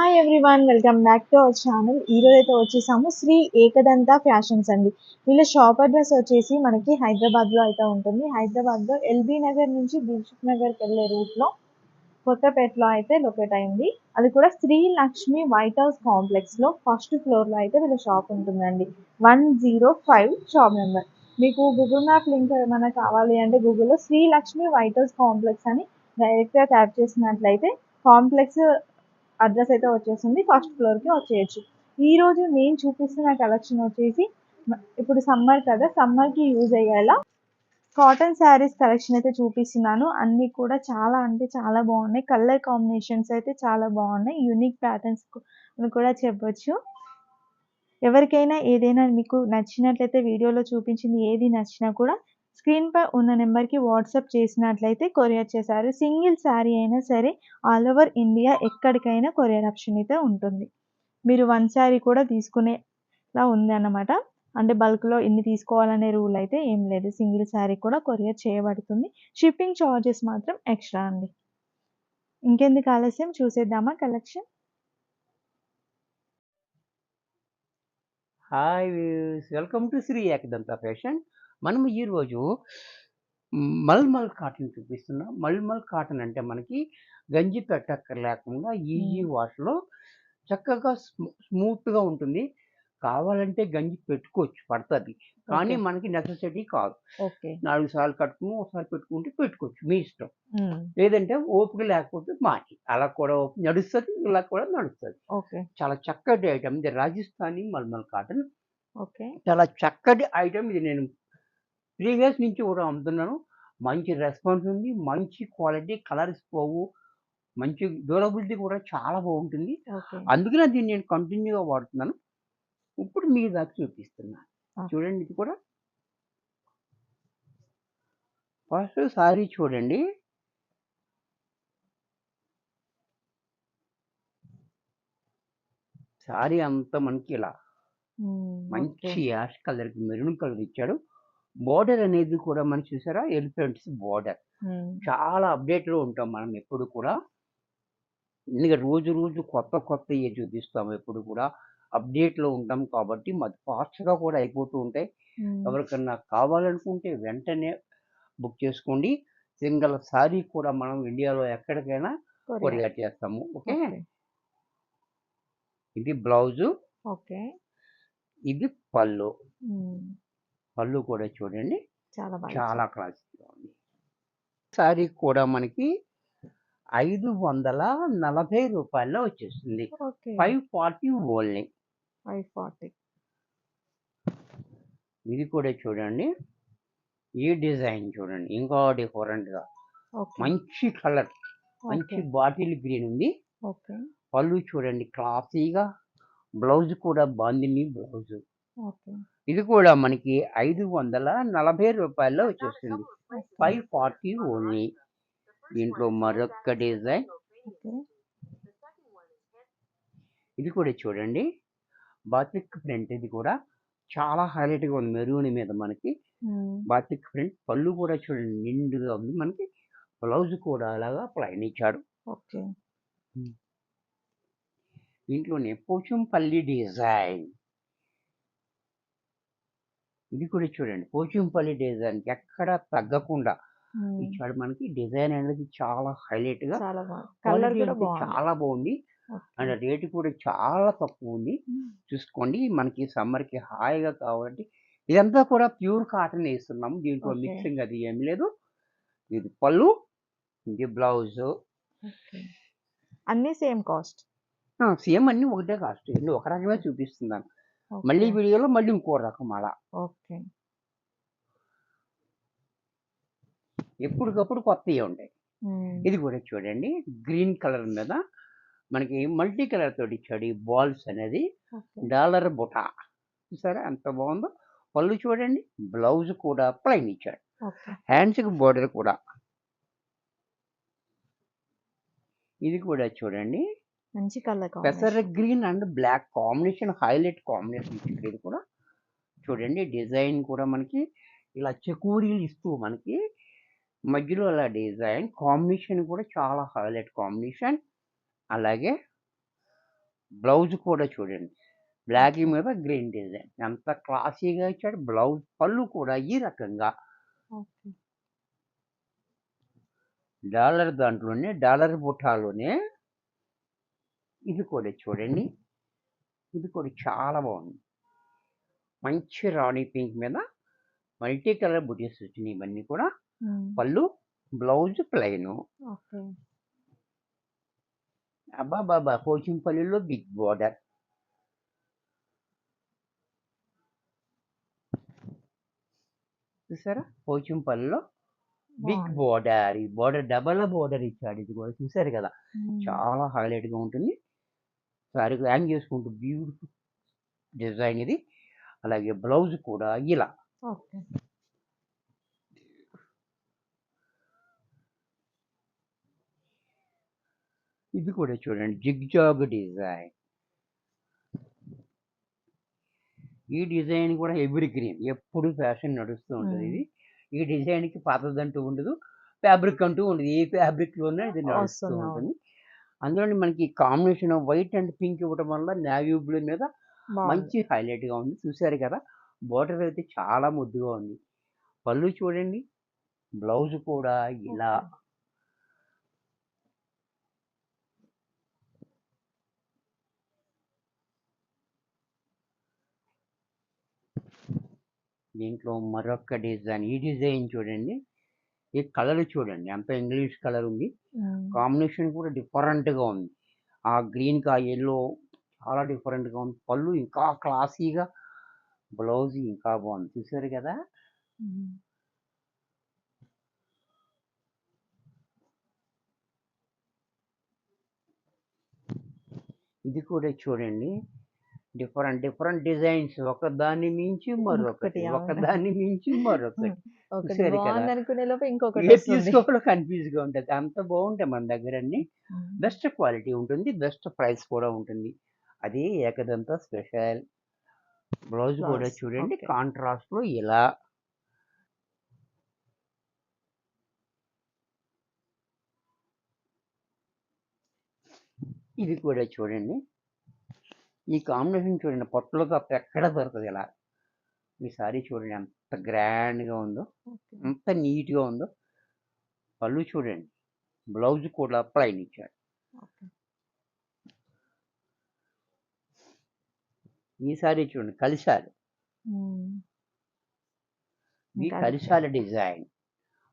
Hi everyone welcome back to our channel ఈరోజు అయితే వచ్చేసాము శ్రీ ఏకదంత ఫ్యాషన్స్ అండి. వీళ్ళ షాప్ అడ్రస్ వచ్చేసి మనకి హైదరాబాద్లో అయితే ఉంటుంది. హైదరాబాద్లో ఎల్బీ నగర్ నుంచి దిల్సుఖ్ నగర్కి వెళ్ళే రూట్లో కొత్తపేటలో అయితే లొకేట్ అయింది. అది కూడా శ్రీ లక్ష్మి వైట్ హౌస్ కాంప్లెక్స్లో ఫస్ట్ ఫ్లోర్లో అయితే వీళ్ళ షాప్ ఉంటుందండి. One zero five shop number మీకు గూగుల్ మ్యాప్ లింక్ ఏమైనా కావాలి అంటే గూగుల్లో Sri Lakshmi white house complex అని డైరెక్ట్గా ట్యాప్ చేసినట్లయితే కాంప్లెక్స్ అడ్రస్ అయితే వచ్చేస్తుంది ఫస్ట్ ఫ్లోర్కి వచ్చేయచ్చు. ఈరోజు నేను చూపిస్తున్న కలెక్షన్ వచ్చేసి ఇప్పుడు సమ్మర్ కదా సమ్మర్కి యూజ్ అయ్యేలా కాటన్ శారీస్ కలెక్షన్ అయితే చూపిస్తున్నాను. అన్నీ కూడా చాలా అంటే చాలా బాగున్నాయి. కలర్ కాంబినేషన్స్ అయితే చాలా బాగున్నాయి. యూనిక్ ప్యాటర్న్స్ అని కూడా చెప్పొచ్చు. ఎవరికైనా ఏదైనా మీకు నచ్చినట్లయితే వీడియోలో చూపించింది ఏది నచ్చినా కూడా స్క్రీన్పై ఉన్న నెంబర్కి వాట్సాప్ చేసినట్లయితే కొరియర్ చేశారు. సింగిల్ శారీ అయినా సరే ఆల్ ఓవర్ ఇండియా ఎక్కడికైనా కొరియర్ ఆప్షన్ అయితే ఉంటుంది. మీరు వన్ శారీ కూడా తీసుకునేలా ఉంది అన్నమాట. అంటే బల్క్లో ఇన్ని తీసుకోవాలనే రూల్ అయితే ఏం లేదు. సింగిల్ శారీ కూడా కొరియర్ చేయబడుతుంది. షిప్పింగ్ చార్జెస్ మాత్రం ఎక్స్ట్రా అండి. ఇంకెందుకు ఆలస్యం? చూసేద్దామా collection? Hi views. Welcome to Sri Ekadanta fashion. మనం ఈరోజు మల్మల్ కాటన్ చూపిస్తున్నాం. మల్మల్ కాటన్ అంటే మనకి గంజి పెట్టక్కర్ లేకుండా ఈజీ వాష్లో చక్కగా స్మూ- స్మూత్గా ఉంటుంది. కావాలంటే గంజి పెట్టుకోవచ్చు పడుతుంది. కానీ. మనకి నెసెసిటీ కాదు. ఓకే. నాలుగు సార్లు కట్టుకుని ఒకసారి పెట్టుకుంటే పెట్టుకోవచ్చు మీ ఇష్టం. లేదంటే ఓపిక లేకపోతే మాటి అలా కూడా ఓపిక నడుస్తుంది ఇలా కూడా నడుస్తుంది. ఓకే. చాలా చక్కటి ఐటమ్ ఇది. రాజస్థానీ మల్మల్ కాటన్. ఓకే. చాలా చక్కటి ఐటమ్ ఇది. నేను త్రీ ఇయర్స్ నుంచి కూడా అమ్ముతున్నాను మంచి రెస్పాన్స్ ఉంది మంచి క్వాలిటీ కలర్స్ పోవు మంచి డ్యూరబిలిటీ కూడా చాలా బాగుంటుంది. అందుకనే దీన్ని నేను కంటిన్యూగా వాడుతున్నాను. ఇప్పుడు మీ దాకా చూపిస్తున్నాను. చూడండి ఇది కూడా. ఫస్ట్ సారీ చూడండి. సారీ అంతా మనకి ఇలా మంచి యాష్ కలర్ మెరూన్ కలర్ ఇచ్చాడు. బార్డర్ అనేది కూడా మనం చూసారా? Elephants border. చాలా update లో ఉంటాం మనం ఎప్పుడు కూడా. ఎందుకంటే రోజు రోజు కొత్త కొత్త చూపిస్తాం ఎప్పుడు కూడా. update లో ఉంటాం కాబట్టి మాది fast గా కూడా అయిపోతూ ఉంటాయి. ఎవరికన్నా కావాలనుకుంటే వెంటనే బుక్ చేసుకోండి. సింగల్ సారీ కూడా మనం ఇండియాలో ఎక్కడికైనా కొరియర్. చేస్తాము. ఓకే? ఇది బ్లౌజు. ఓకే. ఇది పళ్ళు. పళ్ళు కూడా చూడండి. చాలా చాలా క్లాసిక్గా ఉంది. సారీ కూడా మనకి ఐదు వందల నలభై రూపాయల్లో వచ్చేస్తుంది. Five forty only. Five forty. ఇది కూడా చూడండి. ఈ డిజైన్ చూడండి. ఇంకా డిఫరెంట్గా. మంచి కలర్. మంచి బాటిల్ గ్రీన్ ఉంది. ఓకే. పళ్ళు చూడండి. క్లాసీగా. బ్లౌజ్ కూడా బాందిని బ్లౌజ్. ఓకే. ఇది కూడా మనకి ఐదు వందల నలభై రూపాయల్లో వచ్చేస్తుంది ఫైవ్ ఫార్టీ ఓన్లీ దీంట్లో మరొక డిజైన్. ఇది కూడా చూడండి. బాతిక్ ప్రింట్ ఇది కూడా. చాలా హైలైట్గా ఉంది మెరూన్ మీద మనకి. బాతిక్ ప్రింట్ పళ్ళు కూడా చూడండి నిండుగా ఉంది మనకి. బ్లౌజ్ కూడా అలాగా ప్లైన్ ఇచ్చాడు ఓకే. దీంట్లోనే పోచంపల్లి డిజైన్. ఇది కూడా చూడండి. పోచంపల్లి డిజైన్ ఎక్కడ తగ్గకుండా ఇచ్చాడు మనకి డిజైన్ అనేది చాలా హైలైట్గా చాలా బాగుంది అండ్ రేటు కూడా చాలా తక్కువ ఉంది. చూసుకోండి. మనకి summer కి హాయిగా కావాలంటే ఇదంతా కూడా ప్యూర్ కాటన్ వేస్తున్నాము. దీంట్లో. మిక్సింగ్ అది ఏమి లేదు. ఇది పళ్ళు ఇది బ్లౌజ్. అన్నీ సేమ్ కాస్ట్? సేమ్ అన్ని ఒకటే కాస్ట్. ఒక రకమే చూపిస్తున్నాను. మళ్ళీ వీడియోలో మళ్ళీ ఇంకో రకం అలా. ఓకే. ఎప్పటికప్పుడు కొత్తవి ఉంటాయి ఇది కూడా చూడండి. గ్రీన్ కలర్ మీద మనకి మల్టీ కలర్ తోటి ఇచ్చాడు ఈ బాల్స్ అనేది. డాలర్ బుటా. చూసారా ఎంత బాగుందో? పళ్ళు చూడండి. బ్లౌజ్ కూడా ప్లైన్ ఇచ్చాడు. హ్యాండ్స్కి బోర్డర్ కూడా. ఇది కూడా చూడండి. మంచి కలర్ పెసర green and black combination highlight combination ఇది కూడా చూడండి డిజైన్ కూడా మనకి ఇలా చెకూరీలు ఇస్తూ మనకి మధ్యలో అలా డిజైన్ కాంబినేషన్ కూడా చాలా హైలైట్ కాంబినేషన్. అలాగే బ్లౌజ్ కూడా చూడండి బ్లాక్ మీద గ్రీన్ డిజైన్. ఎంత క్లాసీగా ఇచ్చాడు బ్లౌజ్ పళ్ళు కూడా ఈ రకంగా. డాలర్ దాంట్లోనే డాలర్ బుట్టాలోనే ఇది కూడా చూడండి. ఇది కూడా చాలా బాగుంది. మంచి రాణి పింక్ మీద మల్టీ కలర్ బుటీస్ వచ్చినాయి ఇవన్నీ కూడా. పళ్ళు బ్లౌజ్ ప్లెయిన్. అబ్బా బాబా పోచింపల్లిలో బిగ్ బోర్డర్. చూసారా? పోచింపల్లిలో బిగ్. బోర్డర్. ఈ బోర్డర్ డబల్ బోర్డర్ ఇచ్చాడు ఇది కూడా. చూసారు కదా. చాలా హైలైట్గా ఉంటుంది. సారీ హ్యాంగ్ చేసుకుంటూ బ్యూటిఫుల్ డిజైన్ ఇది. అలాగే బ్లౌజ్ కూడా ఇలా. ఇది కూడా చూడండి జిగ్జాగ్ డిజైన్. ఈ డిజైన్ కూడా ఎవరి గ్రీన్. ఎప్పుడు ఫ్యాషన్ నడుస్తూ ఉంటుంది ఇది. ఈ డిజైన్కి పాతదంటూ ఉండదు ఫ్యాబ్రిక్ అంటూ ఉండదు. ఏ ఫ్యాబ్రిక్లోనే ఇది నడుస్తూ. ఉంటుంది. అందులో మనకి కాంబినేషన్ వైట్ అండ్ పింక్ ఇవ్వడం వల్ల నావీ బ్లూ మీద. మంచి హైలైట్గా ఉంది. చూసారు కదా? బోర్డర్ అయితే చాలా ముద్దుగా ఉంది. పళ్ళు చూడండి. బ్లౌజ్ కూడా ఇలా. దీంట్లో మరొక డిజైన్. ఈ డిజైన్ చూడండి. ఈ కలర్ చూడండి అంత ఇంగ్లీష్ కలర్ ఉంది. కాంబినేషన్ కూడా different గా ఉంది. ఆ గ్రీన్ కా ఎల్లో చాలా different గా ఉంది. పళ్ళు ఇంకా క్లాసీగా బ్లౌజ్ ఇంకా బాగుంది. చూసారు కదా. ఇది కూడా చూడండి. డిఫరెంట్ డిఫరెంట్ డిజైన్స్ ఒకదాన్ని మించి మరొకటి. ఒకదాన్ని మించి మరొకటి. అనుకునే లోపు ఇంకొకటి కన్ఫ్యూజ్గా ఉంటుంది. అంత బాగుంటాయి మన దగ్గర అన్ని. బెస్ట్ క్వాలిటీ ఉంటుంది బెస్ట్ ప్రైస్ కూడా ఉంటుంది. అది ఏకదంత స్పెషల్. బ్లౌజ్ కూడా చూడండి. కాంట్రాస్ట్లో ఇలా. ఇది కూడా చూడండి. ఈ కాంబినేషన్ చూడండి పొట్టలో తప్ప ఎక్కడ దొరకదు ఇలా ఈ సారీ చూడండి ఎంత గ్రాండ్గా ఉందో. ఎంత నీట్గా ఉందో పళ్ళు చూడండి బ్లౌజ్ కూడా ప్లైన్ ఇచ్చాడు. ఈ సారీ చూడండి కలిశారు మ్మ్. ఈ కలిశాల డిజైన్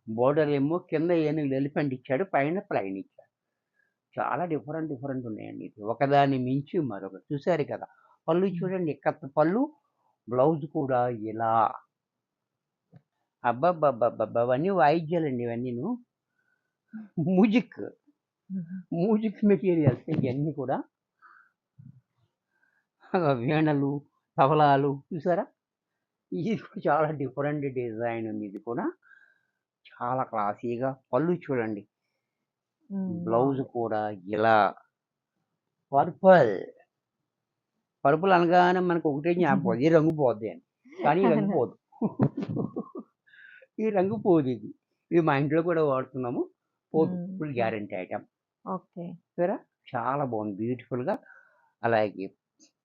బోర్డర్ ఏమో కింద ఏనుగులు ఎలిఫెంట్ ఇచ్చాడు పైన ప్లైన్ ఇచ్చాడు చాలా డిఫరెంట్ డిఫరెంట్ ఉన్నాయండి ఇది ఒకదాని మించి మరొకటి. చూసారు కదా? పళ్ళు చూడండి కత్త పళ్ళు బ్లౌజ్ కూడా ఇలా. అబ్బాబ్బాబ్బాబ్బా అవన్నీ వాయిద్యాలండి ఇవన్నీను. మ్యూజిక్. మ్యూజిక్ మెటీరియల్స్ ఇవన్నీ కూడా. వీణలు తబలాలు చూసారా? ఇది చాలా డిఫరెంట్ డిజైన్ ఉంది. ఇది కూడా చాలా క్లాసీగా. పళ్ళు చూడండి. బ్లౌజ్ కూడా ఇలా పర్పుల్. పర్పుల్ అనగానే మనకు ఒకటే జ్ఞాపకం ఈ రంగు పోద్ది అని. కానీ ఈ రంగు పోదు. ఈ రంగు పోదు ఇది. మా ఇంట్లో కూడా వాడుతున్నాము. పోదు. Full guarantee item. ఓకే. చూసారా? చాలా బాగుంది. బ్యూటిఫుల్గా అలాగే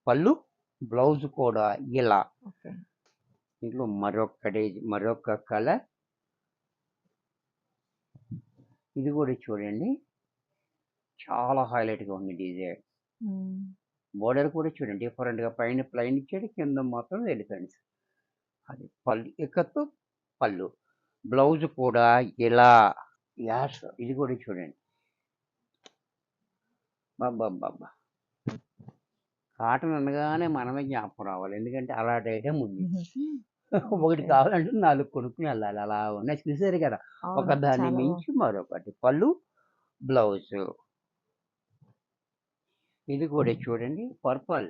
పళ్ళు బ్లౌజ్ కూడా ఇలా. ఓకే. ఇంట్లో మరొక డే- మరొక కలర్ ఇది కూడా చూడండి. చాలా హైలైట్గా ఉంది డిజైన్. బోర్డర్ కూడా చూడండి. డిఫరెంట్గా పైన ప్లైన్ ఇచ్చాడు కింద మాత్రం ఎలిఫెంట్స్ అది పళ్ళు ఇక్కత్తు పళ్ళు. బ్లౌజ్ కూడా ఇలా. యాష్ ఇది కూడా చూడండి. బాబా కాటన్ అనగానే మనమే జ్ఞాపకం రావాలి. ఎందుకంటే అలాంటి ఐటమ్ ఉంది. ఒకటి. కావాలంటే నాలుగు కొనుక్కుని వెళ్ళాలి. అలా ఉన్నాయి. చూసారు కదా! ఒక దాన్ని మించి మరొకటి. పళ్ళు బ్లౌజ్. ఇది కూడా చూడండి. పర్పల్.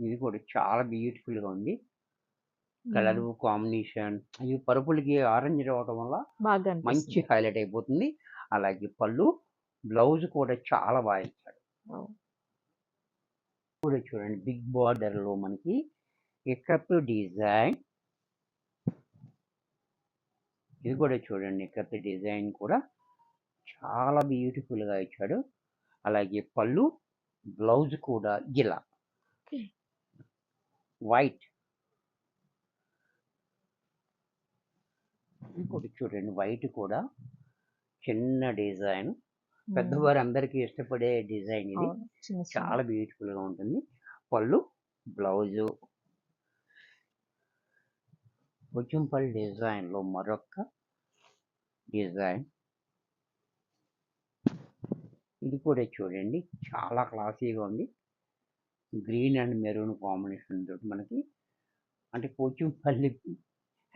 ఇది కూడా చాలా బ్యూటిఫుల్గా ఉంది. కలర్. కాంబినేషన్. ఈ పరుపులకి ఆరెంజ్ రావడం వల్ల మంచి హైలైట్ అయిపోతుంది. అలాగే పళ్ళు బ్లౌజ్ కూడా చాలా బాగా ఇచ్చాడు. కూడా చూడండి బిగ్ బార్డర్లో మనకి ఎక్కత్తు డిజైన్. ఇది కూడా చూడండి కత్తి డిజైన్ కూడా చాలా బ్యూటిఫుల్గా ఇచ్చాడు. అలాగే పళ్ళు బ్లౌజ్ కూడా ఇలా. వైట్. ఇంకోటి చూడండి వైట్ కూడా చిన్న డిజైన్. పెద్దవారు అందరికీ ఇష్టపడే డిజైన్ ఇది. చాలా బ్యూటిఫుల్గా ఉంటుంది. పళ్ళు బ్లౌజు. డిజైన్లో మరొక డిజైన్. ఇది కూడా చూడండి. చాలా క్లాసీగా ఉంది. గ్రీన్ అండ్ మెరూన్ కాంబినేషన్ తోటి మనకి. అంటే పోచంపల్లి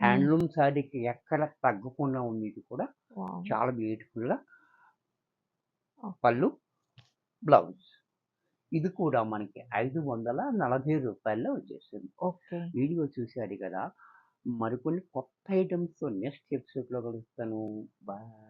హ్యాండ్లూమ్ సారీకి ఎక్కడ తగ్గకుండా ఉంది కూడా. చాలా బ్యూటిఫుల్గా Oh. పళ్ళు బ్లౌజ్. ఇది కూడా మనకి ఐదు వందల నలభై రూపాయల్లో వచ్చేస్తుంది ఓకే. వీడియో చూశారు కదా మరికొన్ని కొత్త ఐటమ్స్ నెక్స్ట్ ఎపిసోడ్లో కలుస్తాను. బాయ్.